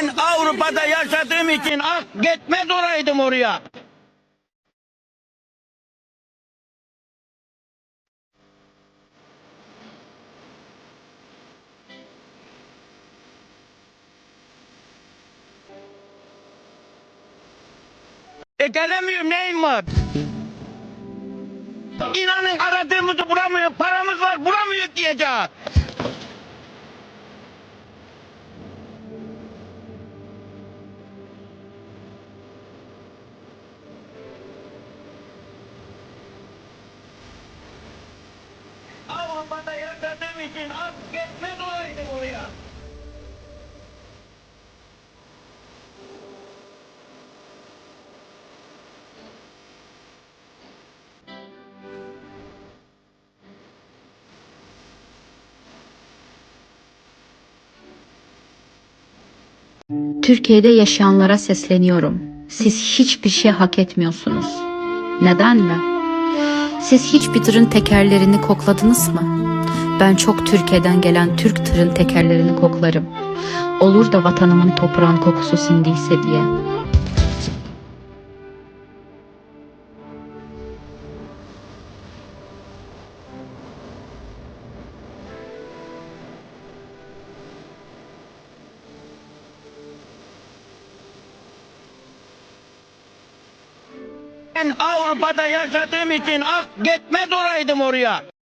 Ben Avrupa'da yaşadığım için ah gitmez olaydım oraya. E gelemiyorum neyim var? İnanın aradığımızı bulamıyor, paramız var bulamıyor diyeceğiz. Avrupa'da yaşadığım için az gitmez olaydım oraya. Türkiye'de yaşayanlara sesleniyorum. Siz hiçbir şey hak etmiyorsunuz. Neden mi? Siz hiç bir tırın tekerlerini kokladınız mı? Ben çok Türkiye'den gelen Türk tırın tekerlerini koklarım. Olur da vatanımın toprağın kokusu sindiyse diye. Ben Avrupa'da yaşadığım için ah gitmez olaydım oraya.